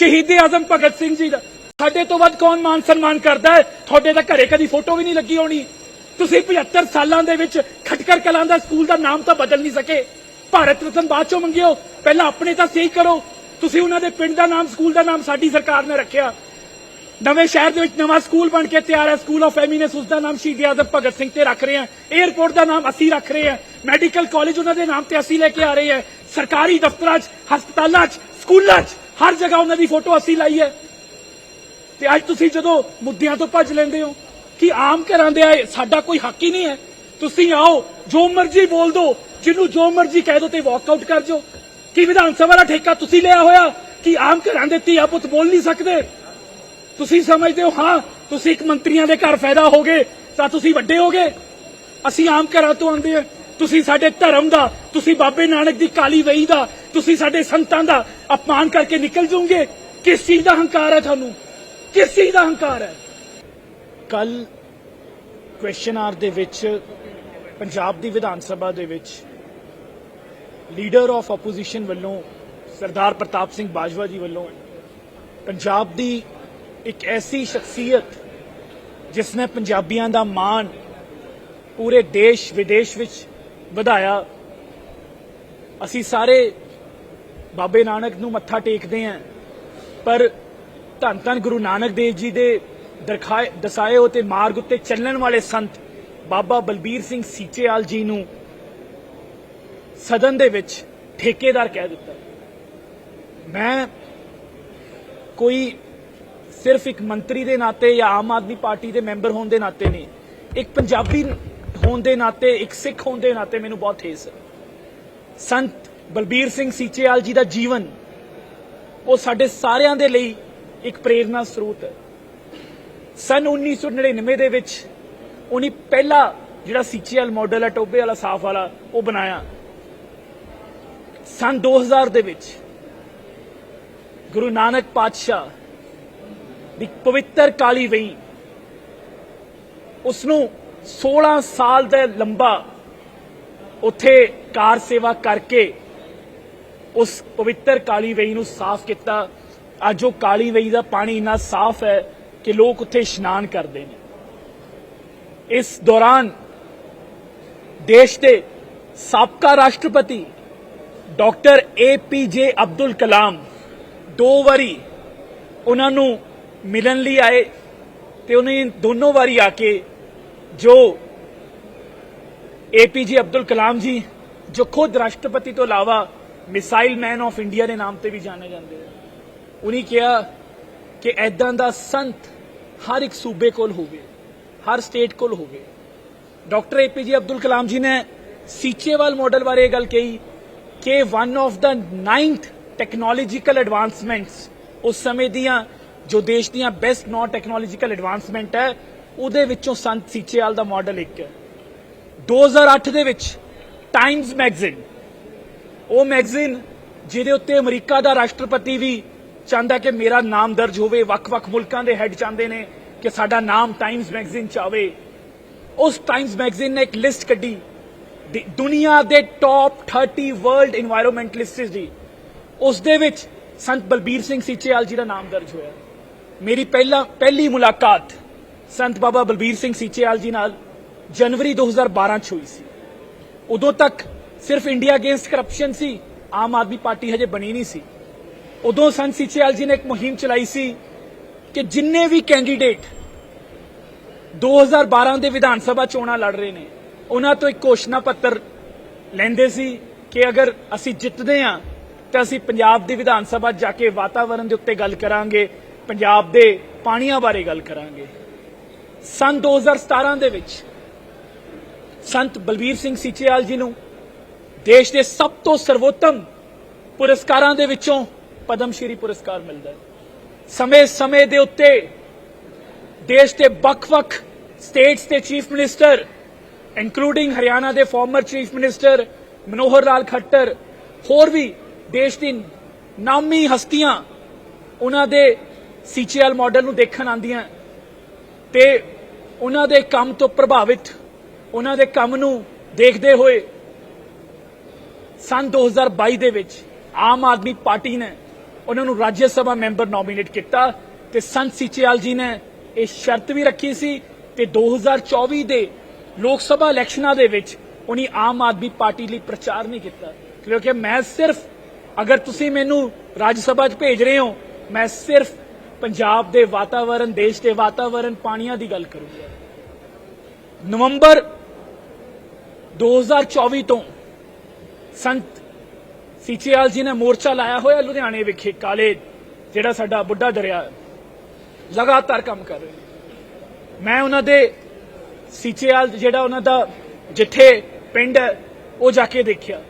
ਸ਼ਹੀਦ ਆਜ਼ਮ ਭਗਤ ਸਿੰਘ ਜੀ ਦਾ। ਸਾਡੇ ਤੋਂ ਵੱਧ ਕੌਣ ਮਾਨ ਸਨਮਾਨ ਕਰਦਾ ਹੈ? ਤੁਹਾਡੇ ਤਾਂ ਘਰੇ ਕਦੀ ਫੋਟੋ ਵੀ ਨਹੀਂ ਲੱਗੀ ਹੋਣੀ। ਤੁਸੀਂ 75 ਸਾਲਾਂ ਦੇ ਵਿੱਚ ਖਟਕਰ ਕਲਾਂ ਦਾ ਸਕੂਲ ਦਾ ਨਾਮ ਤਾਂ ਬਦਲ ਨਹੀਂ ਸਕੇ। ਭਾਰਤ ਰਤਨ ਬਾਅਦ ਚੋਂ ਮੰਗਿਓ। ਪਹਿਲਾਂ ਆਪਣੇ ਤਾਂ ਸਹੀ ਕਰੋ। ਤੁਸੀਂ ਉਹਨਾਂ ਦੇ ਪਿੰਡ ਦਾ ਨਾਮ, ਸਕੂਲ ਦਾ ਨਾਮ ਸਾਡੀ ਸਰਕਾਰ ਨੇ ਰੱਖਿਆ। ਨਵੇਂ ਸ਼ਹਿਰ ਦੇ ਵਿੱਚ ਨਵਾਂ ਸਕੂਲ ਬਣ ਕੇ ਤਿਆਰ ਹੈ। ਸਕੂਲ ਆਫ ਐਮੀਨੈਂਸ ਉਸ ਦਾ ਨਾਮ ਸ਼ਹੀਦ ਆਜ਼ਮ ਭਗਤ ਸਿੰਘ ਤੇ ਰੱਖ ਰਹੇ ਹਾਂ। 에ਅਰਪੋਰਟ ਦਾ ਨਾਮ ਅਸੀਂ ਰੱਖ ਰਹੇ ਹਾਂ। ਮੈਡੀਕਲ ਕਾਲਜ ਉਹਨਾਂ ਦੇ ਨਾਮ ਤੇ ਅਸੀਂ ਲੈ ਕੇ ਆ ਰਹੇ ਹਾਂ। ਸਰਕਾਰੀ ਦਫ਼ਤਰਾਂ 'ਚ, ਹਸਪਤਾਲਾਂ 'ਚ, ਸਕੂਲਾਂ 'ਚ। ਹਰ ਜਗ੍ਹਾ ਉਹਨਾਂ ਦੀ ਫੋਟੋ ਅਸੀਂ ਲਾਈ ਹੈ। ਤੇ ਅੱਜ ਤੁਸੀਂ ਜਦੋਂ ਮੁੱਦਿਆਂ ਤੋਂ ਭੱਜ ਲੈਂਦੇ ਹੋ ਕਿ ਆਮ ਘਰਾਂ ਦੇ ਆਏ, ਸਾਡਾ ਕੋਈ ਹੱਕ ਹੀ ਨਹੀਂ ਹੈ। ਤੁਸੀਂ ਆਓ, ਜੋ ਮਰਜ਼ੀ ਬੋਲ ਦਿਓ ਜਿਹਨੂੰ ਜੋ ਮਰਜ਼ੀ ਕਹਿ ਦਿਓ ਤੇ ਵਾਕਆਊਟ ਕਰ ਜਾਓ। ਕਿ ਵਿਧਾਨ ਸਭਾ ਦਾ ਠੇਕਾ ਤੁਸੀਂ ਲਿਆ ਹੋਇਆ ਕਿ ਆਮ ਘਰਾਂ ਦੇ ਧੀਆ ਪੁੱਤ ਬੋਲ ਨਹੀਂ ਸਕਦੇ? ਤੁਸੀਂ ਸਮਝਦੇ ਹੋ, ਹਾਂ, ਤੁਸੀਂ ਇੱਕ ਮੰਤਰੀਆਂ ਦੇ ਘਰ ਫਾਇਦਾ ਹੋਗੇ ਤਾਂ ਤੁਸੀਂ ਵੱਡੇ ਹੋਗੇ ਅਸੀਂ ਆਮ ਘਰਾਂ ਤੋਂ ਆਉਂਦੇ ਹਾਂ। ਤੁਸੀਂ ਸਾਡੇ ਧਰਮ ਦਾ, ਤੁਸੀਂ ਬਾਬੇ ਨਾਨਕ ਦੀ ਕਾਲੀ ਵਈ ਦਾ, ਤੁਸੀਂ ਸਾਡੇ ਸੰਤਾਂ ਦਾ ਅਪਮਾਨ ਕਰਕੇ ਨਿਕਲ ਜਾਓਗੇ? ਕਿਸ ਚੀਜ਼ ਦਾ ਹੰਕਾਰ ਹੈ ਤੁਹਾਨੂੰ? ਕਿਸ ਚੀਜ਼ ਦਾ ਹੰਕਾਰ ਹੈ? ਕੱਲ ਕੁਐਸਚਨ ਆਰ ਦੇ ਵਿੱਚ, ਪੰਜਾਬ ਦੀ ਵਿਧਾਨ ਸਭਾ ਦੇ ਵਿੱਚ ਲੀਡਰ ਆਫ ਆਪੋਜੀਸ਼ਨ ਵੱਲੋਂ ਸਰਦਾਰ ਪ੍ਰਤਾਪ ਸਿੰਘ ਬਾਜਵਾ ਜੀ ਵੱਲੋਂ ਪੰਜਾਬ ਦੀ ਇੱਕ ਐਸੀ ਸ਼ਖਸੀਅਤ ਜਿਸ ਨੇ ਪੰਜਾਬੀਆਂ ਦਾ ਮਾਣ ਪੂਰੇ ਦੇਸ਼ ਵਿਦੇਸ਼ ਵਿੱਚ ਵਧਾਇਆ। ਅਸੀਂ ਸਾਰੇ ਬਾਬੇ ਨਾਨਕ ਨੂੰ ਮੱਥਾ ਟੇਕਦੇ ਹਾਂ, ਪਰ ਧੰਨ ਧੰਨ ਗੁਰੂ ਨਾਨਕ ਦੇਵ ਜੀ ਦੇ ਦਰਖਾਏ, ਦਸਾਏ ਹੋਤੇ ਮਾਰਗ ਉੱਤੇ ਚੱਲਣ ਵਾਲੇ ਸੰਤ ਬਾਬਾ ਬਲਬੀਰ ਸਿੰਘ ਸੀਚੇਵਾਲ ਜੀ ਨੂੰ ਸਦਨ ਦੇ ਵਿੱਚ ਠੇਕੇਦਾਰ ਕਹਿ ਦਿੱਤਾ। ਮੈਂ ਕੋਈ ਸਿਰਫ ਇੱਕ ਮੰਤਰੀ ਦੇ ਨਾਤੇ ਜਾਂ ਆਮ ਆਦਮੀ ਪਾਰਟੀ ਦੇ ਮੈਂਬਰ ਹੋਣ ਦੇ ਨਾਤੇ ਨਹੀਂ, ਇੱਕ ਪੰਜਾਬੀ ਹੋਣ ਦੇ ਨਾਤੇ, ਇੱਕ ਸਿੱਖ ਹੋਣ ਦੇ ਨਾਤੇ ਮੈਨੂੰ ਬਹੁਤ ਠੇਸ ਹੈ। ਸੰਤ ਬਲਬੀਰ ਸਿੰਘ ਸੀਚੇਵਾਲ ਜੀ ਦਾ ਜੀਵਨ, ਉਹ ਸਾਡੇ ਸਾਰਿਆਂ ਦੇ ਲਈ ਇੱਕ ਪ੍ਰੇਰਨਾ ਸਰੋਤ ਹੈ। ਸਨ 1999 ਦੇ ਵਿੱਚ ਉਹਨੇ ਪਹਿਲਾ ਜਿਹੜਾ ਸੀਚੇਵਾਲ ਮਾਡਲ ਹੈ ਟੋਬੇ ਵਾਲਾ, ਸਾਫ਼ ਵਾਲਾ, ਉਹ ਬਣਾਇਆ। ਸਨ 2000 ਦੇ ਵਿੱਚ ਗੁਰੂ ਨਾਨਕ ਪਾਤਸ਼ਾਹ ਦੀ ਪਵਿੱਤਰ ਕਾਲੀ ਵਈ ਉਸ ਨੂੰ 16 ਸਾਲ ਦਾ ਲੰਬਾ ਉੱਥੇ ਕਾਰ ਸੇਵਾ ਕਰਕੇ ਉਸ ਪਵਿੱਤਰ ਕਾਲੀ ਵਈ ਨੂੰ ਸਾਫ਼ ਕੀਤਾ। ਅੱਜ ਉਹ ਕਾਲੀ ਵਈ ਦਾ ਪਾਣੀ ਇੰਨਾ ਸਾਫ਼ ਹੈ ਕਿ ਲੋਕ ਉੱਥੇ ਇਸ਼ਨਾਨ ਕਰਦੇ ਨੇ। ਇਸ ਦੌਰਾਨ ਦੇਸ਼ ਦੇ ਸਾਬਕਾ ਰਾਸ਼ਟਰਪਤੀ ਡਾਕਟਰ ਏ ਪੀ ਜੇ ਅਬਦੁਲ ਕਲਾਮ ਦੋ ਵਾਰੀ ਉਹਨਾਂ ਨੂੰ ਮਿਲਣ ਲਈ ਆਏ ਤੇ ਉਹਨੇ ਦੋਨੋਂ ਵਾਰੀ ਆ ਕੇ ਜੋ ਏਪੀਜੇ ਅਬਦੁਲ ਕਲਾਮ ਜੀ, ਜੋ ਖੁਦ ਰਾਸ਼ਟਰਪਤੀ ਤੋਂ ਇਲਾਵਾ ਮਿਸਾਈਲ ਮੈਨ ਆਫ ਇੰਡੀਆ ਦੇ ਨਾਮ ਤੇ ਵੀ ਜਾਣੇ ਜਾਂਦੇ ਆ, ਉਹਨੇ ਕਿਹਾ ਕਿ ਐਦਾਂ ਦਾ ਸੰਤ ਹਰ ਇੱਕ ਸੂਬੇ ਕੋਲ ਹੋਵੇ, ਹਰ ਸਟੇਟ ਕੋਲ ਹੋਵੇ। ਡਾਕਟਰ ਏਪੀਜੇ ਅਬਦੁਲ ਕਲਾਮ ਜੀ ਨੇ ਸੀਚੇਵਾਲ ਮਾਡਲ ਬਾਰੇ ਇਹ ਗੱਲ ਕਹੀ ਕਿ ਵਨ ਆਫ ਦਾ ਨਾਈਨਥ ਟੈਕਨੋਲੋਜੀਕਲ ਐਡਵਾਂਸਮੈਂਟਸ ਉਸ ਸਮੇਂ ਦੀਆਂ ਜੋ ਦੇਸ਼ ਦੀਆਂ ਬੈਸਟ ਨੌ ਟੈਕਨੋਲੋਜੀਕਲ ਐਡਵਾਂਸਮੈਂਟ ਹੈ ਉਹਦੇ ਵਿੱਚੋਂ ਸੰਤ ਸੀਚੇਵਾਲ ਦਾ ਮਾਡਲ ਇੱਕ ਹੈ। 2008 ਦੇ ਵਿੱਚ ਟਾਈਮਜ਼ ਮੈਗਜ਼ੀਨ ਉਹ ਮੈਗਜ਼ੀਨ ਜਿਹਦੇ ਉੱਤੇ ਅਮਰੀਕਾ ਦਾ ਰਾਸ਼ਟਰਪਤੀ ਵੀ ਚਾਹੁੰਦਾ ਕਿ ਮੇਰਾ ਨਾਮ ਦਰਜ ਹੋਵੇ, ਵੱਖ-ਵੱਖ ਮੁਲਕਾਂ ਦੇ ਹੈੱਡ ਚਾਹੁੰਦੇ ਨੇ ਕਿ ਸਾਡਾ ਨਾਮ ਟਾਈਮਜ਼ ਮੈਗਜ਼ੀਨ ਚ ਆਵੇ। ਉਸ ਟਾਈਮਜ਼ ਮੈਗਜ਼ੀਨ ਨੇ ਇੱਕ ਲਿਸਟ ਕੱਢੀ। ਦੁਨੀਆ ਦੇ ਟੌਪ 30 ਵਰਲਡ এনवायरमेंटਲਿਸਟਸ ਦੀ। ਉਸ ਦੇ ਵਿੱਚ ਸੰਤ ਬਲਬੀਰ ਸਿੰਘ ਸੀਚੇਵਾਲ ਜੀ ਦਾ ਨਾਮ ਦਰਜ ਹੋਇਆ। ਮੇਰੀ ਪਹਿਲਾ, ਪਹਿਲੀ ਮੁਲਾਕਾਤ ਸੰਤ ਬਾਬਾ ਬਲਬੀਰ ਸਿੰਘ ਸੀਚੇਵਾਲ ਜੀ ਨਾਲ ਜਨਵਰੀ 2012 ਚ ਹੋਈ ਸੀ। ਉਦੋਂ ਤੱਕ ਸਿਰਫ ਇੰਡੀਆ ਅਗੇਂਸਟ ਕਰਪਸ਼ਨ ਸੀ, ਆਮ ਆਦਮੀ ਪਾਰਟੀ ਹਜੇ ਬਣੀ ਨਹੀਂ ਸੀ। ਉਦੋਂ ਸੰਤ ਸੀਚੇਵਾਲ ਜੀ ਨੇ ਇੱਕ ਮੁਹਿੰਮ ਚਲਾਈ ਸੀ ਕਿ ਜਿੰਨੇ ਵੀ ਕੈਂਡੀਡੇਟ 2012 ਦੇ ਵਿਧਾਨ ਸਭਾ ਚੋਣਾਂ ਲੜ ਰਹੇ ਨੇ, ਉਹਨਾਂ ਤੋਂ ਇੱਕ ਘੋਸ਼ਣਾ ਪੱਤਰ ਲੈਂਦੇ ਸੀ ਕਿ ਅਗਰ ਅਸੀਂ ਜਿੱਤਦੇ ਹਾਂ, ਤਾਂ ਅਸੀਂ ਪੰਜਾਬ ਦੀ ਵਿਧਾਨ ਸਭਾ ਜਾ ਕੇ ਵਾਤਾਵਰਣ ਦੇ ਉੱਤੇ ਗੱਲ ਕਰਾਂਗੇ, ਪੰਜਾਬ ਦੇ ਪਾਣੀਆਂ ਬਾਰੇ ਗੱਲ ਕਰਾਂਗੇ। ਸਨ 2017 ਦੇ ਵਿੱਚ ਸੰਤ ਬਲਬੀਰ ਸਿੰਘ ਸੀਚੇਵਾਲ ਜੀ ਨੂੰ ਦੇਸ਼ ਦੇ ਸਭ ਤੋਂ ਸਰਵੋਤਮ ਪੁਰਸਕਾਰਾਂ ਦੇ ਵਿੱਚੋਂ ਪਦਮ ਸ਼੍ਰੀ ਪੁਰਸਕਾਰ ਮਿਲਦਾ ਹੈ। ਸਮੇਂ-ਸਮੇਂ ਦੇ ਉੱਤੇ ਦੇਸ਼ ਦੇ ਵੱਖ-ਵੱਖ ਸਟੇਟਸ ਦੇ ਚੀਫ ਮਿਨਿਸਟਰ ਇਨਕਲੂਡਿੰਗ ਹਰਿਆਣਾ ਦੇ former chief minister Manohar Lal Khattar, ਹੋਰ ਵੀ ਦੇਸ਼ ਦੀ ਨਾਮੀ ਹਸਤੀਆਂ ਉਹਨਾਂ ਦੇ ਸੀਚੇਐਲ ਮਾਡਲ ਨੂੰ ਦੇਖਣ ਆਉਂਦੀਆਂ ਤੇ ਉਹਨਾਂ ਦੇ ਕੰਮ ਤੋਂ ਪ੍ਰਭਾਵਿਤ, ਉਹਨਾਂ ਦੇ ਕੰਮ ਨੂੰ ਦੇਖਦੇ ਹੋਏ ਸਨ 2022 ਦੇ ਵਿੱਚ ਆਮ ਆਦਮੀ ਪਾਰਟੀ ਨੇ ਉਹਨਾਂ ਨੂੰ ਰਾਜ ਸਭਾ ਮੈਂਬਰ ਨੋਮੀਨੇਟ ਕੀਤਾ ਤੇ ਸੰਤ ਸੀਚੇਵਾਲ ਜੀ ਨੇ ਇਹ ਸ਼ਰਤ ਵੀ ਰੱਖੀ ਸੀ ਤੇ 2024 ਦੇ ਲੋਕ ਸਭਾ ਇਲੈਕਸ਼ਨਾਂ ਦੇ ਵਿੱਚ ਉਹਨੇ ਆਮ ਆਦਮੀ ਪਾਰਟੀ ਲਈ ਪ੍ਰਚਾਰ ਨਹੀਂ ਕੀਤਾ। ਕਿਉਂਕਿ ਮੈਂ ਸਿਰਫ, ਅਗਰ ਤੁਸੀਂ ਮੈਨੂੰ ਰਾਜ ਸਭਾ 'ਚ ਭੇਜ ਰਹੇ ਹੋ, ਮੈਂ ਸਿਰਫ ਪੰਜਾਬ ਦੇ ਵਾਤਾਵਰਣ ਦੇਸ਼ ਦੇ ਵਾਤਾਵਰਣ ਪਾਣੀਆਂ ਦੀ ਗੱਲ ਕਰੂੰਗਾ ਨਵੰਬਰ 2024 ਤੋਂ ਸੰਤ ਸੀਚੇਵਾਲ ਜੀ ਨੇ ਮੋਰਚਾ ਲਾਇਆ ਹੋਇਆ ਲੁਧਿਆਣੇ ਵਿਖੇ, ਕਾਲੇ, ਜਿਹੜਾ ਸਾਡਾ ਬੁੱਢਾ ਦਰਿਆ, ਲਗਾਤਾਰ ਕੰਮ ਕਰ ਰਹੇ ਮੈਂ ਉਹਨਾਂ ਦੇ ਸੀਚੇਵਾਲ ਜਿਹੜਾ ਉਹਨਾਂ ਦਾ ਜਿੱਥੇ ਪਿੰਡ ਹੈ, ਉਹ ਜਾ ਕੇ ਦੇਖਿਆ।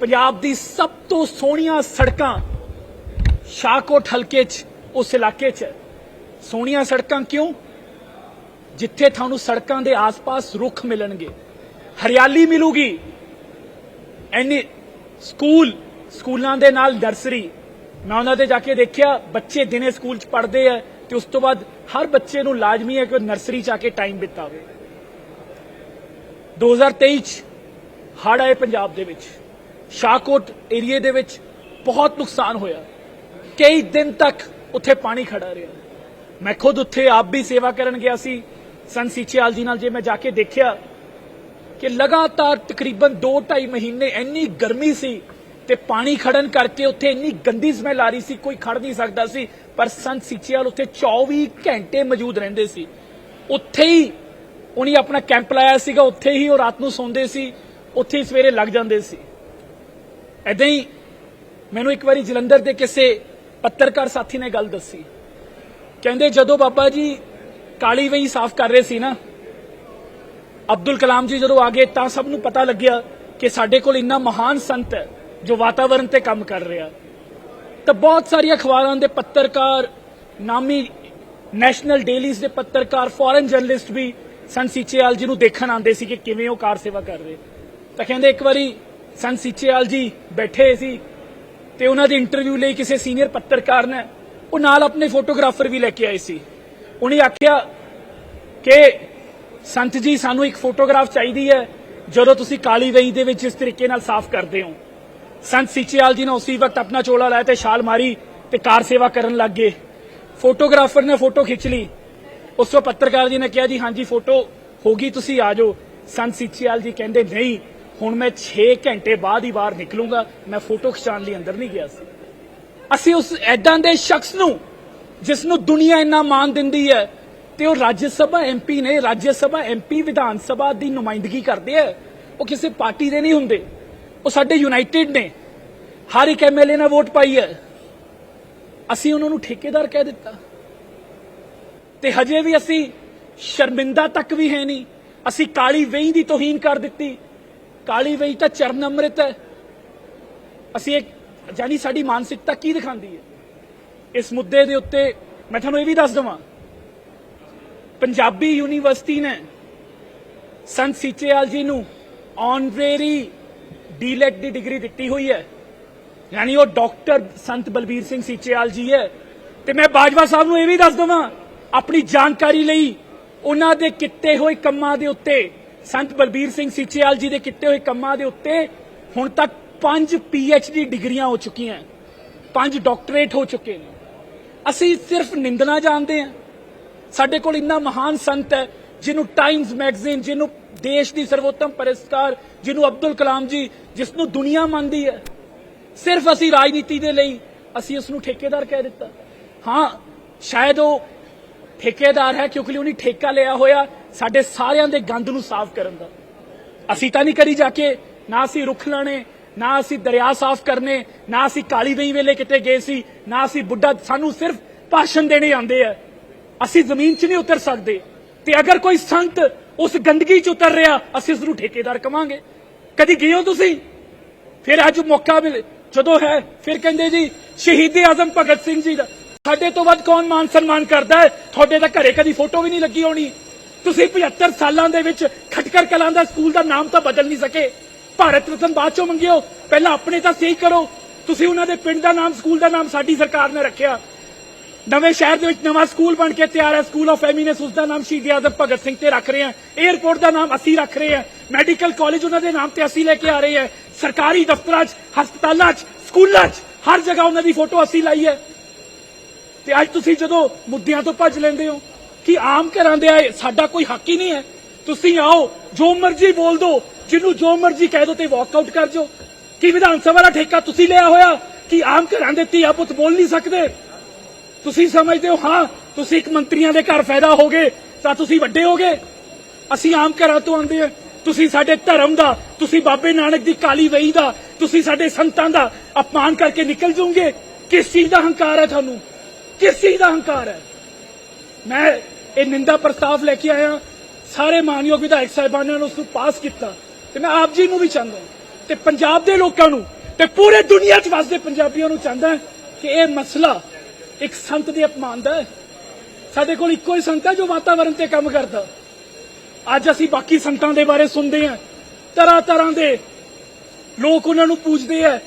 ਪੰਜਾਬ ਦੀ ਸਭ ਤੋਂ ਸੋਹਣੀਆਂ ਸੜਕਾਂ ਸ਼ਾਹਕੋਟ ਹਲਕੇ 'ਚ ਉਸ ਇਲਾਕੇ 'ਚ ਸੋਹਣੀਆਂ ਸੜਕਾਂ ਕਿਉਂ? ਜਿੱਥੇ ਤੁਹਾਨੂੰ ਸੜਕਾਂ ਦੇ ਆਸ-ਪਾਸ ਰੁੱਖ ਮਿਲਣਗੇ। ਹਰਿਆਲੀ ਮਿਲੂਗੀ। ਐਨੀ ਸਕੂਲ, ਸਕੂਲਾਂ ਦੇ ਨਾਲ ਨਰਸਰੀ। ਮੈਂ ਉਹਨਾਂ ਦੇ ਜਾ ਕੇ ਦੇਖਿਆ, ਬੱਚੇ ਦਿਨੇ ਸਕੂਲ 'ਚ ਪੜ੍ਹਦੇ ਆ ਤੇ ਉਸ ਤੋਂ ਬਾਅਦ ਹਰ ਬੱਚੇ ਨੂੰ ਲਾਜ਼ਮੀ ਹੈ ਕਿ ਉਹ ਨਰਸਰੀ 'ਚ ਆ ਕੇ ਟਾਈਮ ਬਿਤਾਵੇ। 2023 ਚ ਹੜ੍ਹ ਆਏ ਪੰਜਾਬ ਦੇ ਵਿੱਚ। ਸ਼ਾਹਕੋਟ ਏਰੀਏ ਦੇ ਵਿੱਚ ਬਹੁਤ ਨੁਕਸਾਨ ਹੋਇਆ। ਕਈ ਦਿਨ ਤੱਕ ਉੱਥੇ ਪਾਣੀ ਖੜਾ ਰਿਹਾ। ਮੈਂ ਖੁਦ ਉੱਥੇ ਆਪ ਵੀ ਸੇਵਾ ਕਰਨ ਗਿਆ ਸੀ। ਸੰਤ ਸੀਚੇਵਾਲ ਜੀ ਨਾਲ ਜੇ ਮੈਂ ਜਾ ਕੇ ਦੇਖਿਆ ਕਿ ਲਗਾਤਾਰ ਤਕਰੀਬਨ 2-2.5 ਮਹੀਨੇ ਇੰਨੀ ਗਰਮੀ ਸੀ ਤੇ ਪਾਣੀ ਖੜਨ ਕਰਕੇ ਉੱਥੇ ਇੰਨੀ ਗੰਦੀ ਸਮੈਲ ਆ ਰਹੀ ਸੀ, ਕੋਈ ਖੜ ਨਹੀਂ ਸਕਦਾ ਸੀ। ਪਰ ਸੰਤ ਸੀਚੇਵਾਲ ਉੱਥੇ 24 ਘੰਟੇ ਮੌਜੂਦ ਰਹਿੰਦੇ ਸੀ। ਉੱਥੇ ਹੀ ਉਹਨੇ ਆਪਣਾ ਕੈਂਪ ਲਾਇਆ ਸੀਗਾ, ਉੱਥੇ ਹੀ ਉਹ ਰਾਤ ਨੂੰ ਸੌਂਦੇ ਸੀ, ਉੱਥੇ ਹੀ ਸਵੇਰੇ ਲੱਗ ਜਾਂਦੇ ਸੀ। ਐਦਾਂ ਹੀ ਮੈਨੂੰ ਇੱਕ ਵਾਰੀ ਜਲੰਧਰ ਦੇ ਕਿਸੇ ਪੱਤਰਕਾਰ ਸਾਥੀ ਨੇ ਗੱਲ ਦੱਸੀ। ਕਹਿੰਦੇ, ਜਦੋਂ ਬਾਬਾ ਜੀ ਕਾਲੀ ਵਈ ਸਾਫ਼ ਕਰ ਰਹੇ ਸੀ ਨਾ, ਅਬਦੁਲ ਕਲਾਮ ਜੀ ਜਦੋਂ ਆ ਗਏ ਤਾਂ ਸਭ ਨੂੰ ਪਤਾ ਲੱਗਿਆ ਕਿ ਸਾਡੇ ਕੋਲ ਇੰਨਾ ਮਹਾਨ ਸੰਤ ਹੈ ਜੋ ਵਾਤਾਵਰਣ ਤੇ ਕੰਮ ਕਰ ਰਿਹਾ। ਤਾਂ ਬਹੁਤ ਸਾਰੀਆਂ ਅਖਬਾਰਾਂ ਦੇ ਪੱਤਰਕਾਰ, ਨਾਮੀ ਨੈਸ਼ਨਲ ਡੇਲੀਜ਼ ਦੇ ਪੱਤਰਕਾਰ, ਫੋਰਨ ਜਰਨਲਿਸਟ ਵੀ ਸੰਤ ਸੀਚੇਵਾਲ ਜੀ ਨੂੰ ਦੇਖਣ ਆਉਂਦੇ ਸੀ ਕਿ ਕਿਵੇਂ ਉਹ ਕਾਰ ਸੇਵਾ ਕਰ ਰਹੇ। ਤਾਂ ਕਹਿੰਦੇ, ਇੱਕ ਵਾਰੀ ਸੰਤ ਸੀਚੇਵਾਲ ਜੀ ਬੈਠੇ ਸੀ ਤੇ ਉਹਨਾਂ ਦੀ ਇੰਟਰਵਿਊ ਲਈ ਕਿਸੇ ਸੀਨੀਅਰ ਪੱਤਰਕਾਰ ਨੇ ਉਹ ਨਾਲ ਆਪਣੇ ਫੋਟੋਗ੍ਰਾਫਰ ਵੀ ਲੈ ਕੇ ਆਏ ਸੀ। ਉਹਨੇ ਆਖਿਆ ਕਿ, ਸੰਤ ਜੀ, ਸਾਨੂੰ ਇੱਕ ਫੋਟੋਗ੍ਰਾਫ ਚਾਹੀਦੀ ਹੈ, ਜਦੋਂ ਤੁਸੀਂ ਕਾਲੀ ਵਈ ਦੇ ਵਿੱਚ ਇਸ ਤਰੀਕੇ ਨਾਲ ਸਾਫ਼ ਕਰਦੇ ਹੋ। ਸੰਤ ਸੀਚੇਵਾਲ ਜੀ ਨੇ ਉਸੇ ਵਕਤ ਆਪਣਾ ਚੋਲਾ ਲਾਇਆ ਤੇ ਛਾਲ ਮਾਰੀ ਤੇ ਕਾਰ ਸੇਵਾ ਕਰਨ ਲੱਗ ਗਏ। ਫੋਟੋਗ੍ਰਾਫਰ ਨੇ ਫੋਟੋ ਖਿੱਚ ਲਈ। ਉਸ ਤੋਂ ਪੱਤਰਕਾਰ ਜੀ ਨੇ ਕਿਹਾ, ਜੀ, ਹਾਂਜੀ ਫੋਟੋ ਹੋ ਗਈ, ਤੁਸੀਂ ਆ ਜਾਓ। ਸੰਤ ਸੀਚੇਵਾਲ ਜੀ ਕਹਿੰਦੇ, ਨਹੀਂ ਹੁਣ ਮੈਂ 6 ਘੰਟੇ ਬਾਅਦ ਹੀ ਬਾਹਰ ਨਿਕਲੂੰਗਾ, ਮੈਂ ਫੋਟੋ ਖਿਚਾਉਣ ਲਈ ਅੰਦਰ ਨਹੀਂ ਗਿਆ ਸੀ। ਅਸੀਂ ਉਸ ਐਦਾਂ ਦੇ ਸ਼ਖਸ ਨੂੰ, ਜਿਸ ਨੂੰ ਦੁਨੀਆ ਇੰਨਾ ਮਾਣ ਦਿੰਦੀ ਹੈ, ਤੇ ਉਹ ਰਾਜ ਸਭਾ ਐਮਪੀ ਨੇ ਰਾਜ ਸਭਾ ਐਮਪੀ ਵਿਧਾਨ ਸਭਾ ਦੀ ਨੁਮਾਇੰਦਗੀ ਕਰਦੇ ਆ, ਉਹ ਕਿਸੇ ਪਾਰਟੀ ਦੇ ਨਹੀਂ ਹੁੰਦੇ। ਉਹ ਸਾਡੇ ਯੂਨਾਈਟਿਡ ਨੇ। ਹਰ ਇੱਕ ਐਮਐਲਏ ਨੇ ਵੋਟ ਪਾਈ ਹੈ। ਅਸੀਂ ਉਹਨਾਂ ਨੂੰ ਠੇਕੇਦਾਰ ਕਹਿ ਦਿੱਤਾ। ਤੇ ਹਜੇ ਵੀ ਅਸੀਂ ਸ਼ਰਮਿੰਦਾ ਤੱਕ ਵੀ ਹੈ ਨਹੀਂ। ਅਸੀਂ ਕਾਲੀ ਵੇਈ ਦੀ ਤੋਹੀਨ ਕਰ ਦਿੱਤੀ। ਕਾਲੀ ਵਈ ਤਾਂ ਚਰਨ ਅੰਮ੍ਰਿਤ ਹੈ। ਅਸੀਂ ਇੱਕ ਜਾਨੀ ਸਾਡੀ ਮਾਨਸਿਕਤਾ ਕੀ ਦਿਖਾਉਂਦੀ ਹੈ? ਇਸ ਮੁੱਦੇ ਦੇ ਉੱਤੇ ਮੈਂ ਤੁਹਾਨੂੰ ਇਹ ਵੀ ਦੱਸ ਦਵਾਂ। ਪੰਜਾਬੀ ਯੂਨੀਵਰਸਿਟੀ ਨੇ ਸੰਤ ਸੀਚੇਵਾਲ ਜੀ ਨੂੰ ਆਨਰੇਰੀ ਡੀਲੈਟ ਦੀ ਡਿਗਰੀ ਦਿੱਤੀ ਹੋਈ ਹੈ। ਯਾਨੀ ਉਹ ਡਾਕਟਰ ਸੰਤ ਬਲਬੀਰ ਸਿੰਘ ਸੀਚੇਵਾਲ ਜੀ ਹੈ। ਤੇ ਮੈਂ ਬਾਜਵਾ ਸਾਹਿਬ ਨੂੰ ਇਹ ਵੀ ਦੱਸ ਦਵਾਂ, ਆਪਣੀ ਜਾਣਕਾਰੀ ਲਈ ਉਹਨਾਂ ਦੇ ਕੀਤੇ ਹੋਏ ਕੰਮਾਂ ਦੇ ਉੱਤੇ ਸੰਤ ਬਲਬੀਰ ਸਿੰਘ ਸੀਚੇਵਾਲ ਜੀ ਦੇ ਕੀਤੇ ਹੋਏ ਕੰਮਾਂ ਦੇ ਉੱਤੇ ਹੁਣ ਤੱਕ 5 ਡੀ ਡਿਗਰੀਆਂ ਹੋ ਚੁੱਕੀਆਂ ਪੰਜ ਡਾਕਟਰੇਟ ਹੋ ਚੁੱਕੇ ਨੇ। ਅਸੀਂ ਸਿਰਫ ਨਿੰਦਣਾ ਜਾਣਦੇ ਹਾਂ। ਸਾਡੇ ਕੋਲ ਇੰਨਾ ਮਹਾਨ ਸੰਤ ਹੈ, ਜਿਹਨੂੰ ਟਾਈਮਜ਼ ਮੈਗਜ਼ੀਨ ਜਿਹਨੂੰ ਦੇਸ਼ ਦੀ ਸਰਵੋਤਮ ਪੁਰਸਕਾਰ, ਜਿਹਨੂੰ ਅਬਦੁਲ ਕਲਾਮ ਜੀ ਜਿਸ ਨੂੰ ਦੁਨੀਆ ਮੰਨਦੀ ਹੈ। ਸਿਰਫ ਅਸੀਂ ਰਾਜਨੀਤੀ ਦੇ ਲਈ ਅਸੀਂ ਉਸ ਨੂੰ ਠੇਕੇਦਾਰ ਕਹਿ ਦਿੱਤਾ। ਹਾਂ, ਸ਼ਾਇਦ ਉਹ ਠੇਕੇਦਾਰ ਹੈ, ਕਿਉਂਕਿ ਉਹਨੇ ਠੇਕਾ ਲਿਆ ਹੋਇਆ। ਸਾਡੇ ਸਾਰਿਆਂ ਦੇ ਗੰਦ ਨੂੰ ਸਾਫ਼ ਕਰਨ ਦਾ। ਅਸੀਂ ਤਾਂ ਨਹੀਂ ਕਰੀ ਜਾ ਕੇ ਨਾ ਅਸੀਂ ਰੁੱਖ ਲਾਣੇ ਨਾ ਅਸੀਂ ਦਰਿਆ ਸਾਫ਼ ਕਰਨੇ, ਨਾ ਅਸੀਂ ਕਾਲੀ ਬਈ ਵੇਲੇ ਕਿਤੇ ਗਏ ਸੀ, ਨਾ ਅਸੀਂ ਬੁੱਢਾ, ਸਾਨੂੰ ਸਿਰਫ ਭਾਸ਼ਣ ਦੇਣੇ ਆਉਂਦੇ ਆ। ਅਸੀਂ ਜ਼ਮੀਨ 'ਚ ਨਹੀਂ ਉਤਰ ਸਕਦੇ। ਤੇ ਅਗਰ ਕੋਈ ਸੰਤ ਉਸ ਗੰਦਗੀ 'ਚ ਉਤਰ ਰਿਹਾ, ਅਸੀਂ ਉਸ ਨੂੰ ਠੇਕੇਦਾਰ ਕਵਾਂਗੇ। ਕਦੀ ਗਏ ਹੋ ਤੁਸੀਂ? ਫਿਰ ਅੱਜ ਮੌਕਾ ਮਿਲੇ, ਜਦੋਂ ਹੈ, ਫਿਰ ਕਹਿੰਦੇ ਜੀ, ਸ਼ਹੀਦ ਆਜ਼ਮ ਭਗਤ ਸਿੰਘ ਜੀ ਦਾ। ਸਾਡੇ ਤੋਂ ਵੱਧ ਕੌਣ ਮਾਨ ਸਨਮਾਨ ਕਰਦਾ ਹੈ? ਤੁਹਾਡੇ ਤਾਂ ਘਰੇ ਕਦੀ ਫੋਟੋ ਵੀ ਨਹੀਂ ਲੱਗੀ ਹੋਣੀ। ਤੁਸੀਂ 75 ਸਾਲਾਂ ਦੇ ਵਿੱਚ ਖਟਕਰ ਕਲਾਂ ਦਾ ਸਕੂਲ ਦਾ ਨਾਮ ਤਾਂ ਬਦਲ ਨਹੀਂ ਸਕੇ। ਭਾਰਤ ਰਤਨ ਬਾਅਦ ਚੋਂ ਮੰਗਿਓ। ਪਹਿਲਾਂ ਆਪਣੇ ਤਾਂ ਸਹੀ ਕਰੋ। ਤੁਸੀਂ ਉਹਨਾਂ ਦੇ ਪਿੰਡ ਦਾ ਨਾਮ, ਸਕੂਲ ਦਾ ਨਾਮ ਸਾਡੀ ਸਰਕਾਰ ਨੇ ਰੱਖਿਆ। ਨਵੇਂ ਸ਼ਹਿਰ ਦੇ ਵਿੱਚ ਨਵਾਂ ਸਕੂਲ ਬਣ ਕੇ ਤਿਆਰ ਹੈ। ਸਕੂਲ ਆਫ ਐਮੀਨੈਂਸ ਉਸ ਦਾ ਨਾਮ ਸ਼ਹੀਦ ਆਜ਼ਮ ਭਗਤ ਸਿੰਘ ਤੇ ਰੱਖ ਰਹੇ ਹਾਂ। 에ਅਰਪੋਰਟ ਦਾ ਨਾਮ ਅਸੀਂ ਰੱਖ ਰਹੇ ਹਾਂ। ਮੈਡੀਕਲ ਕਾਲਜ ਉਹਨਾਂ ਦੇ ਨਾਮ ਤੇ ਅਸੀਂ ਲੈ ਕੇ ਆ ਰਹੇ ਹਾਂ। ਸਰਕਾਰੀ ਦਫ਼ਤਰਾਂ 'ਚ, ਹਸਪਤਾਲਾਂ 'ਚ, ਸਕੂਲਾਂ 'ਚ, ਹਰ ਜਗ੍ਹਾ ਉਹਨਾਂ ਦੀ ਫੋਟੋ ਅਸੀਂ ਲਾਈ ਹੈ। ਤੇ ਅੱਜ ਤੁਸੀਂ ਜਦੋਂ ਮੁੱਦਿਆਂ ਤੋਂ ਭੱਜ ਲੈਂਦੇ ਹੋ ਕਿ ਆਮ ਘਰਾਂ ਦੇ ਆਏ, ਸਾਡਾ ਕੋਈ ਹੱਕ ਹੀ ਨਹੀਂ ਹੈ। ਤੁਸੀਂ ਆਓ, ਜੋ ਮਰਜ਼ੀ ਬੋਲ ਦਿਓ ਜਿਹਨੂੰ ਜੋ ਮਰਜ਼ੀ ਕਹਿ ਦਿਓ ਤੇ ਵਾਕਆਊਟ ਕਰ ਜਾਓ। ਕਿ ਵਿਧਾਨ ਸਭਾ ਦਾ ਠੇਕਾ ਤੁਸੀਂ ਲਿਆ ਹੋਇਆ ਕਿ ਆਮ ਘਰਾਂ ਦੇ ਧੀਆ ਪੁੱਤ ਬੋਲ ਨਹੀਂ ਸਕਦੇ? ਤੁਸੀਂ ਸਮਝਦੇ ਹੋ, ਹਾਂ, ਤੁਸੀਂ ਇੱਕ ਮੰਤਰੀਆਂ ਦੇ ਘਰ ਫਾਇਦਾ ਹੋਗੇ ਤਾਂ ਤੁਸੀਂ ਵੱਡੇ ਹੋਗੇ ਅਸੀਂ ਆਮ ਘਰਾਂ ਤੋਂ ਆਉਂਦੇ ਹਾਂ। ਤੁਸੀਂ ਸਾਡੇ ਧਰਮ ਦਾ, ਤੁਸੀਂ ਬਾਬੇ ਨਾਨਕ ਦੀ ਕਾਲੀ ਵਈ ਦਾ, ਤੁਸੀਂ ਸਾਡੇ ਸੰਤਾਂ ਦਾ ਅਪਮਾਨ ਕਰਕੇ ਨਿਕਲ ਜਾਓਗੇ। ਕਿਸ ਚੀਜ਼ ਦਾ ਹੰਕਾਰ ਹੈ ਤੁਹਾਨੂੰ? ਕਿਸ ਚੀਜ਼ ਦਾ ਹੰਕਾਰ ਹੈ? ਮੈਂ ਇਹ ਨਿੰਦਾ ਪ੍ਰਸਤਾਵ ਲੈ ਕੇ ਆਇਆ। ਸਾਰੇ ਮਾਨਯੋਗ ਵਿਧਾਇਕ ਸਾਹਿਬਾਨਾਂ ਨੇ ਉਸ ਨੂੰ ਪਾਸ ਕੀਤਾ। ਤੇ ਮੈਂ ਆਪ ਜੀ ਨੂੰ ਵੀ ਚਾਹੁੰਦਾ ਤੇ ਪੰਜਾਬ ਦੇ ਲੋਕਾਂ ਨੂੰ ਤੇ ਪੂਰੇ ਦੁਨੀਆ 'ਚ ਵਸਦੇ ਪੰਜਾਬੀਆਂ ਨੂੰ ਚਾਹੁੰਦਾ ਕਿ ਇਹ ਮਸਲਾ ਇੱਕ ਸੰਤ ਦੇ ਅਪਮਾਨ ਦਾ ਹੈ। ਸਾਡੇ ਕੋਲ ਇੱਕੋ ਹੀ ਸੰਤ ਹੈ ਜੋ ਵਾਤਾਵਰਣ ਤੇ ਕੰਮ ਕਰਦਾ। ਅੱਜ ਅਸੀਂ ਬਾਕੀ ਸੰਤਾਂ ਦੇ ਬਾਰੇ ਸੁਣਦੇ ਹਾਂ। ਤਰ੍ਹਾਂ ਤਰ੍ਹਾਂ ਦੇ ਲੋਕ ਉਹਨਾਂ ਨੂੰ ਪੂਜਦੇ ਆ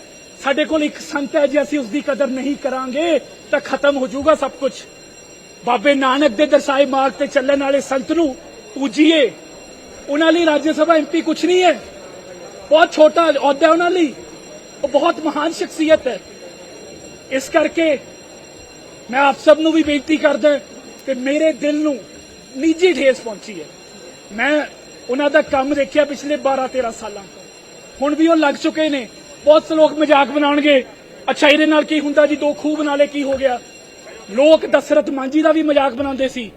ਸਾਡੇ ਕੋਲ ਇੱਕ ਸੰਤ ਹੈ ਜੇ ਅਸੀਂ ਉਸ ਦੀ ਕਦਰ ਨਹੀਂ ਕਰਾਂਗੇ ਤਾਂ ਖਤਮ ਹੋ ਜਾਊਗਾ ਸਭ ਕੁਝ ਬਾਬੇ ਨਾਨਕ ਦੇ ਦਰਸਾਏ ਮਾਰਗ ਤੇ ਚੱਲਣ ਵਾਲੇ ਸੰਤ ਨੂੰ ਪੂਜੀਏ। ਉਹਨਾਂ ਲਈ ਰਾਜ ਸਭਾ ਐਮਪੀ ਕੁਝ ਨਹੀਂ ਹੈ। ਬਹੁਤ ਛੋਟਾ ਅਹੁਦਾ ਹੈ ਉਹਨਾਂ ਲਈ। ਉਹ ਬਹੁਤ ਮਹਾਨ ਸ਼ਖਸੀਅਤ ਹੈ। ਇਸ ਕਰਕੇ ਮੈਂ ਆਪ ਸਭ ਨੂੰ ਵੀ ਬੇਨਤੀ ਕਰਦਾ ਕਿ ਮੇਰੇ ਦਿਲ ਨੂੰ ਨਿੱਜੀ ਠੇਸ ਪਹੁੰਚੀ ਹੈ। ਮੈਂ ਉਹਨਾਂ ਦਾ ਕੰਮ ਦੇਖਿਆ ਪਿਛਲੇ 12 13 ਸਾਲਾਂ ਤੋਂ। ਹੁਣ ਵੀ ਉਹ ਲੱਗ ਚੁੱਕੇ ਨੇ। ਬਹੁਤ ਸੇ ਲੋਕ ਮਜ਼ਾਕ ਬਣਾਉਣਗੇ। ਅੱਛਾ, ਇਹਦੇ ਨਾਲ ਕੀ ਹੁੰਦਾ ਜੀ? ਦੋ ਖੂਹ ਬਣਾ ਲੇ ਕੀ ਹੋ ਗਿਆ? ਲੋਕ ਦਸਰਤ ਮਾਂਜੀ ਦਾ ਵੀ ਮਜ਼ਾਕ ਬਣਾਉਂਦੇ ਸੀ।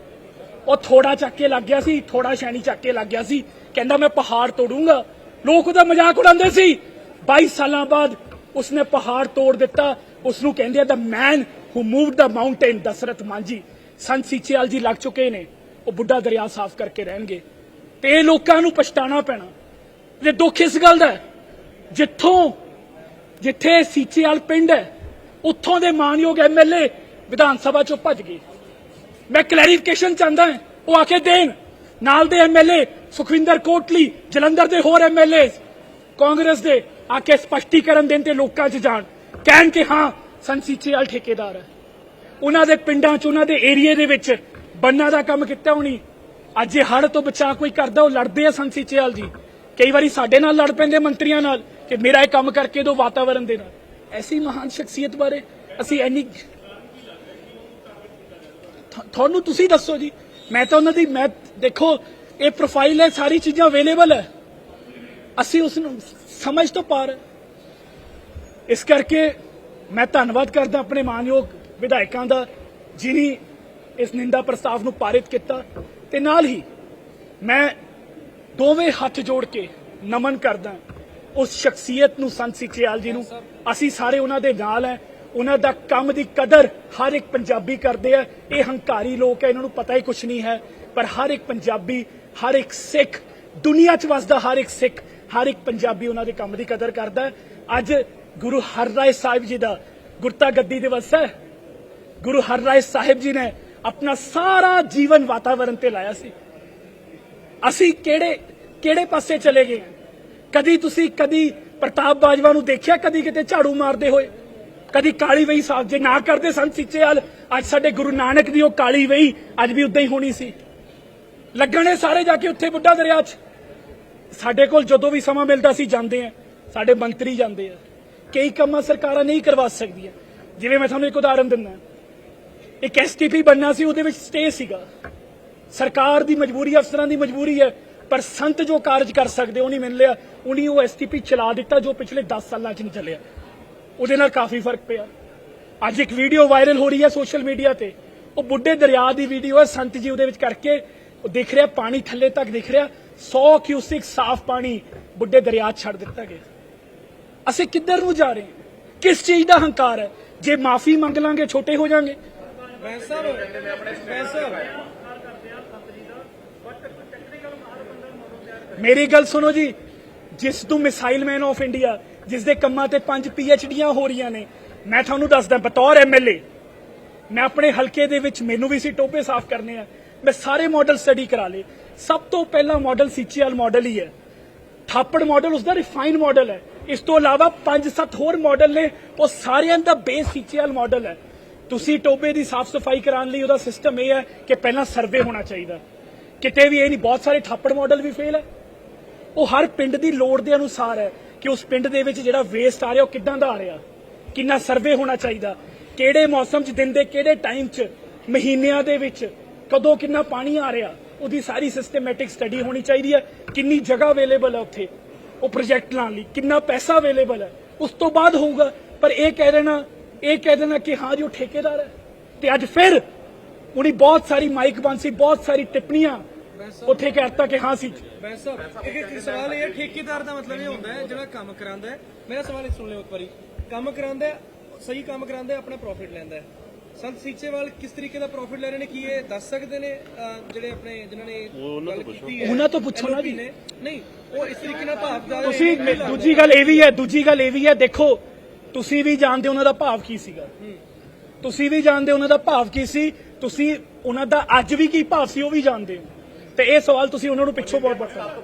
ਉਹ ਥੋੜਾ ਚੱਕ ਕੇ ਲੱਗ ਗਿਆ ਸੀ, ਥੋੜਾ ਸ਼ੈਣੀ ਚੱਕ ਕੇ ਲੱਗ ਗਿਆ ਸੀ। ਕਹਿੰਦਾ ਮੈਂ ਪਹਾੜ ਤੋੜੂੰਗਾ। ਲੋਕ ਉਹਦਾ ਮਜ਼ਾਕ ਉਡਾਉਂਦੇ ਸੀ। 22 ਸਾਲਾਂ ਬਾਅਦ ਉਸਨੇ ਪਹਾੜ ਤੋੜ ਦਿੱਤਾ। ਉਸ ਨੂੰ ਕਹਿੰਦੇ ਆ the man who moved the mountain ਦਸਰਤ ਮਾਂਜੀ। ਸੰਤ ਸੀਚੇਵਾਲ ਜੀ ਲੱਗ ਚੁੱਕੇ ਨੇ। ਉਹ ਬੁੱਢਾ ਦਰਿਆ ਸਾਫ਼ ਕਰਕੇ ਰਹਿਣਗੇ। ਤੇ ਇਹ ਲੋਕਾਂ ਨੂੰ ਪਛਤਾਣਾ ਪੈਣਾ। ਤੇ ਦੁੱਖ ਇਸ ਗੱਲ ਦਾ ਜਿੱਥੋਂ, ਜਿੱਥੇ ਸੀਚੇਵਾਲ ਪਿੰਡ ਹੈ, ਉੱਥੋਂ ਦੇ ਮਾਨਯੋਗ ਐਮਐਲਏ ਵਿਧਾਨ ਸਭਾ ਚੋਂ ਭੱਜ ਗਏ। ਮੈਂ ਕਲੈਰੀਫਿਕੇਸ਼ਨ ਚਾਹੁੰਦਾ ਹਾਂ, ਉਹ ਆ ਕੇ ਦੇਣ। ਨਾਲ ਦੇ ਐਮਐਲਏ ਸੁਖਵਿੰਦਰ ਕੋਟਲੀ, ਜਲੰਧਰ ਦੇ ਹੋਰ ਐਮਐਲਏ ਕਾਂਗਰਸ ਦੇ ਆ ਕੇ ਸਪਸ਼ਟੀਕਰਨ ਦੇਣ ਤੇ ਲੋਕਾਂ 'ਚ ਜਾਣ। ਕਹਿਣ ਕਿ ਹਾਂ ਸੰਸੀਚੇਵਾਲ ਠੇਕੇਦਾਰ ਹੈ। ਉਹਨਾਂ ਦੇ ਪਿੰਡਾਂ 'ਚ, ਉਹਨਾਂ ਦੇ ਏਰੀਏ ਦੇ ਵਿੱਚ ਬੰਨਾਂ ਦਾ ਕੰਮ ਕੀਤਾ ਹੋਣੀ। ਅੱਜ ਇਹ ਹੜ ਤੋਂ ਬਚਾ ਕੋਈ ਕਰਦਾ, ਉਹ ਲੜਦੇ ਆ ਸੰਸੀਚੇਵਾਲ ਜੀ। ਕਈ ਵਾਰੀ ਸਾਡੇ ਨਾਲ ਲੜ ਪੈਂਦੇ ਮੰਤਰੀਆਂ ਨਾਲ ਕਿ ਮੇਰਾ ਇਹ ਕੰਮ ਕਰਕੇ ਦੋ ਵਾਤਾਵਰਣ ਦੇ ਨਾਲ। ਐਸੀ ਮਹਾਨ ਸ਼ਖਸੀਅਤ ਬਾਰੇ ਅਸੀਂ ਇੰਨੀ ਤੁਹਾਨੂੰ ਤੁਸੀਂ ਦੱਸੋ ਜੀ। ਮੈਂ ਤਾਂ ਉਹਨਾਂ ਦੀ ਮੈਂ ਦੇਖੋ ਇਹ ਪ੍ਰੋਫਾਈਲ ਹੈ ਸਾਰੀ ਚੀਜ਼ਾਂ ਅਵੇਲੇਬਲ ਹੈ। ਅਸੀਂ ਉਸ ਨੂੰ ਸਮਝ ਤੋਂ ਪਾਰ। ਇਸ ਕਰਕੇ ਮੈਂ ਧੰਨਵਾਦ ਕਰਦਾ ਆਪਣੇ ਮਾਨਯੋਗ ਵਿਧਾਇਕਾਂ ਦਾ ਜਿਨੀ ਇਸ ਨਿੰਦਾ ਪ੍ਰਸਤਾਵ ਨੂੰ ਪਾਰਿਤ ਕੀਤਾ। ਤੇ ਨਾਲ ਹੀ ਮੈਂ ਦੋਵੇਂ ਹੱਥ ਜੋੜ ਕੇ ਨਮਨ ਕਰਦਾ ਉਸ ਸ਼ਖਸੀਅਤ ਨੂੰ ਸੰਤ ਸਿੱਖਿਆਲ ਜੀ ਨੂੰ। ਅਸੀਂ ਸਾਰੇ ਉਹਨਾਂ ਦੇ ਨਾਲ ਹੈ। ਉਹਨਾਂ ਦਾ ਕੰਮ ਦੀ ਕਦਰ ਹਰ ਇੱਕ ਪੰਜਾਬੀ ਕਰਦੇ ਆ। ਇਹ ਹੰਕਾਰੀ ਲੋਕ ਹੈ ਇਹਨਾਂ ਨੂੰ ਪਤਾ ਹੀ ਕੁਝ ਨਹੀਂ ਹੈ। ਪਰ ਹਰ ਇੱਕ ਪੰਜਾਬੀ, ਹਰ ਇੱਕ ਸਿੱਖ, ਦੁਨੀਆ 'ਚ ਵਸਦਾ ਹਰ ਇੱਕ ਸਿੱਖ, ਹਰ ਇੱਕ ਪੰਜਾਬੀ ਉਹਨਾਂ ਦੇ ਕੰਮ ਦੀ ਕਦਰ ਕਰਦਾ ਅੱਜ ਗੁਰੂ ਹਰਰਾਏ ਸਾਹਿਬ ਜੀ ਦਾ ਗੁਰਤਾ ਗੱਦੀ ਦਿਵਸ ਹੈ। ਗੁਰੂ ਹਰਰਾਏ ਸਾਹਿਬ ਜੀ ਨੇ ਆਪਣਾ ਸਾਰਾ ਜੀਵਨ ਵਾਤਾਵਰਣ ਤੇ ਲਾਇਆ ਸੀ। ਅਸੀਂ ਕਿਹੜੇ ਕਿਹੜੇ ਪਾਸੇ ਚਲੇ ਗਏ? ਕਦੀ ਤੁਸੀਂ ਕਦੀ ਪ੍ਰਤਾਪ ਬਾਜਵਾ ਨੂੰ ਦੇਖਿਆ? ਕਦੀ ਕਿਤੇ ਝਾੜੂ ਮਾਰਦੇ ਹੋਏ? ਕਦੀ ਕਾਲੀ ਵਈ ਸਾਹਿਬ ਜੇ ਨਾ ਕਰਦੇ ਸੰਤ ਸਿੱਚੇਵਾਲ ਅੱਜ ਸਾਡੇ ਗੁਰੂ ਨਾਨਕ ਦੀ ਉਹ ਕਾਲੀ ਵਈ ਅੱਜ ਵੀ ਉਦਾਂ ਹੀ ਹੋਣੀ ਸੀ। ਲੱਗਣੇ ਸਾਰੇ ਜਾ ਕੇ ਉੱਥੇ ਬੁੱਢਾ ਦਰਿਆ 'ਚ। ਸਾਡੇ ਕੋਲ ਜਦੋਂ ਵੀ ਸਮਾਂ ਮਿਲਦਾ ਸੀ ਜਾਂਦੇ ਆ, ਸਾਡੇ ਮੰਤਰੀ ਜਾਂਦੇ ਆ। ਕਈ ਕੰਮਾਂ ਸਰਕਾਰਾਂ ਨਹੀਂ ਕਰਵਾ ਸਕਦੀਆਂ। ਜਿਵੇਂ ਮੈਂ ਤੁਹਾਨੂੰ ਇੱਕ ਉਦਾਹਰਨ ਦਿੰਦਾ। ਇੱਕ ਐਸਟੀਪੀ ਬੰਨਾ ਸੀ, ਉਹਦੇ ਵਿੱਚ ਸਟੇ ਸੀਗਾ। ਸਰਕਾਰ ਦੀ ਮਜਬੂਰੀ, ਅਫਸਰਾਂ ਦੀ ਮਜਬੂਰੀ ਹੈ, ਪਰ ਸੰਤ ਜੋ ਕਾਰਜ ਕਰ ਸਕਦੇ, ਉਹ ਨਹੀਂ ਮਿਲ ਲਿਆ। ਉਹਨੀ ਉਹ ਐਸਟੀਪੀ ਚਲਾ ਦਿੱਤਾ, ਜੋ ਪਿਛਲੇ 10 ਸਾਲਾਂ 'ਚ ਨਹੀਂ ਚੱਲਿਆ। ਉਹਦੇ ਨਾਲ ਕਾਫੀ ਫ਼ਰਕ ਪਿਆ। ਅੱਜ ਇੱਕ ਵੀਡੀਓ ਵਾਇਰਲ ਹੋ ਰਹੀ ਹੈ ਸੋਸ਼ਲ ਮੀਡੀਆ ਤੇ। ਉਹ ਬੁੱਢੇ ਦਰਿਆ ਦੀ ਵੀਡੀਓ ਹੈ, ਸੰਤ ਜੀ ਉਹਦੇ ਵਿੱਚ ਕਰਕੇ ਉਹ ਦਿਖ ਰਿਹਾ, ਪਾਣੀ ਥੱਲੇ ਤੱਕ ਦਿਖ ਰਿਹਾ। 100 ਕਿਊਸਿਕ ਸਾਫ਼ ਪਾਣੀ ਬੁੱਢੇ ਦਰਿਆ ਛੱਡ ਦਿੱਤਾ ਗਿਆ। ਅਸੀਂ ਕਿੱਧਰ ਨੂੰ ਜਾ ਰਹੇ ਹਾਂ? ਕਿਸ ਚੀਜ਼ ਦਾ ਹੰਕਾਰ ਹੈ? ਜੇ ਮਾਫੀ ਮੰਗ ਲਾਂਗੇ, ਛੋਟੇ ਹੋ ਜਾਾਂਗੇ। ਮੇਰੀ ਗੱਲ ਸੁਣੋ ਜੀ ਜਿਸ ਨੂੰ ਮਿਸਾਈਲ ਮੈਨ ਆਫ ਇੰਡੀਆ, ਜਿਸ ਦੇ ਕੰਮਾਂ ਤੇ ਪੰਜ ਡੀਆਂ ਹੋ ਰਹੀਆਂ ਨੇ, ਮੈਂ ਤੁਹਾਨੂੰ ਦੱਸਦਾ, ਬਤੌਰ ਐਮਐਲਏ ਮੈਂ ਆਪਣੇ ਹਲਕੇ ਦੇ ਵਿੱਚ ਮੈਨੂੰ ਵੀ ਸੀ ਟੋਪੇ ਸਾਫ਼ ਕਰਨੇ ਆ, ਮੈਂ ਸਾਰੇ ਮਾਡਲ ਸਟੱਡੀ ਕਰਾ ਲਏ। ਸਭ ਤੋਂ ਪਹਿਲਾ ਮਾਡਲ ਸੀਚੀਐਲ ਮਾਡਲ ਹੀ ਹੈ। ਥਾਪੜ ਮਾਡਲ ਉਸਦਾ ਰਿਫਾਈਨ ਮਾਡਲ ਹੈ। ਇਸ ਤੋਂ ਇਲਾਵਾ 5-7 ਹੋਰ ਮਾਡਲ ਨੇ, ਉਹ ਸਾਰਿਆਂ ਦਾ ਬੇਸ ਸੀਚੀਐਲ ਮਾਡਲ ਹੈ। ਤੁਸੀਂ ਟੋਬੇ ਦੀ ਸਾਫ਼ ਸਫ਼ਾਈ ਕਰਾਉਣ ਲਈ ਉਹਦਾ ਸਿਸਟਮ ਇਹ ਹੈ ਕਿ ਪਹਿਲਾਂ ਸਰਵੇ ਹੋਣਾ ਚਾਹੀਦਾ। ਕਿਤੇ ਵੀ ਇਹ ਨਹੀਂ, ਬਹੁਤ ਸਾਰੇ ਥਾਪੜ ਮਾਡਲ ਵੀ ਫੇਲ ਹੈ। ਉਹ ਹਰ ਪਿੰਡ ਦੀ ਲੋੜ ਦੇ ਅਨੁਸਾਰ ਹੈ ਕਿ ਉਸ ਪਿੰਡ ਦੇ ਵਿੱਚ ਜਿਹੜਾ ਵੇਸਟ ਆ ਰਿਹਾ ਉਹ ਕਿੱਦਾਂ ਦਾ ਆ ਰਿਹਾ? ਕਿੰਨਾ ਸਰਵੇ ਹੋਣਾ ਚਾਹੀਦਾ? ਕਿਹੜੇ ਮੌਸਮ 'ਚ, ਦਿਨ ਦੇ ਕਿਹੜੇ ਟਾਈਮ 'ਚ, ਮਹੀਨਿਆਂ ਦੇ ਵਿੱਚ ਕਦੋਂ ਕਿੰਨਾ ਪਾਣੀ ਆ ਰਿਹਾ? ਉਹਦੀ ਸਾਰੀ ਸਿਸਟਮੈਟਿਕ ਸਟੱਡੀ ਹੋਣੀ ਚਾਹੀਦੀ ਹੈ। ਕਿੰਨੀ ਜਗ੍ਹਾ ਅਵੇਲੇਬਲ ਹੈ ਉੱਥੇ? ਉਹ ਪ੍ਰੋਜੈਕਟ ਲਾਉਣ ਲਈ ਕਿੰਨਾ ਪੈਸਾ ਅਵੇਲੇਬਲ ਹੈ? ਉਸ ਤੋਂ ਬਾਅਦ ਹੋਊਗਾ, ਪਰ ਇਹ ਕਹਿ ਦੇਣਾ, ਇਹ ਕਹਿ ਦੇਣਾ ਕਿ ਹਾਂ ਜੀ, ਉਹ ਠੇਕੇਦਾਰ ਹੈ। ਤੇ ਅੱਜ ਫਿਰ ਉਹਦੀ ਬਹੁਤ ਸਾਰੀ ਮਾਈਕ ਬਾਂਸੀ ਬਹੁਤ ਸਾਰੀ ਟਿੱਪਣੀਆਂ ਉੱਥੇ ਕਹਿਤਾ ਕਿ ਹਾਂ ਸੀ। ਬੈਂਸ ਸਾਹਿਬ ਇੱਕ ਇੱਕ ਸਵਾਲ ਇਹ ਹੈ ਠੇਕੇਦਾਰ ਦਾ ਮਤਲਬ ਇਹ ਹੁੰਦਾ ਹੈ ਜਿਹੜਾ ਕੰਮ ਕਰਾਂਦਾ ਹੈ। ਮੇਰਾ ਸਵਾਲ ਇਹ ਸੁਣ ਲਿਓ ਇੱਕ ਵਾਰੀ। ਕੰਮ ਕਰਾਂਦਾ ਹੈ ਸਹੀ ਕੰਮ ਕਰਾਂਦਾ ਹੈ ਆਪਣਾ ਪ੍ਰੋਫਿਟ ਲੈਂਦਾ ਹੈ। ਸੰਤ ਸੀਚੇਵਾਲ ਕਿਸ ਤਰੀਕੇ ਦਾ ਪ੍ਰੋਫਿਟ ਲੈ ਰਹੇ ਨੇ ਕੀ ਇਹ ਦੱਸ ਸਕਦੇ ਨੇ ਅਹ, ਜਿਹੜੇ ਆਪਣੇ ਜਿਨ੍ਹਾਂ ਨੇ ਗੱਲ ਕੀਤੀ ਹੈ ਉਹਨਾਂ ਤੋਂ ਪੁੱਛੋ ਨਾ LOP ਜੀ। ਨੇ। ਨਹੀਂ ਉਹ ਇਸ ਤਰੀਕੇ ਨਾਲ ਭਾਵ ਦਾ ਤੁਸੀਂ ਦੂਜੀ ਗੱਲ ਇਹ ਵੀ ਹੈ ਦੂਜੀ ਗੱਲ ਇਹ ਵੀ ਹੈ ਦੇਖੋ ਤੁਸੀਂ ਵੀ ਜਾਣਦੇ ਹੋ ਉਹਨਾਂ ਦਾ ਭਾਵ ਕੀ ਸੀਗਾ। ਤੁਸੀਂ ਵੀ ਜਾਣਦੇ ਹੋ ਉਹਨਾਂ ਦਾ ਭਾਵ ਕੀ ਸੀ ਤੁਸੀਂ ਉਹਨਾਂ ਦਾ ਅੱਜ ਵੀ ਕੀ ਭਾਵ ਸੀ ਉਹ ਵੀ ਜਾਣਦੇ ਹੋ। ਤੇ ਇਹ ਸਵਾਲ ਤੁਸੀਂ ਉਹਨਾਂ ਨੂੰ ਪਿੱਛੋਂ ਬਹੁਤ ਪੁੱਛਣਾ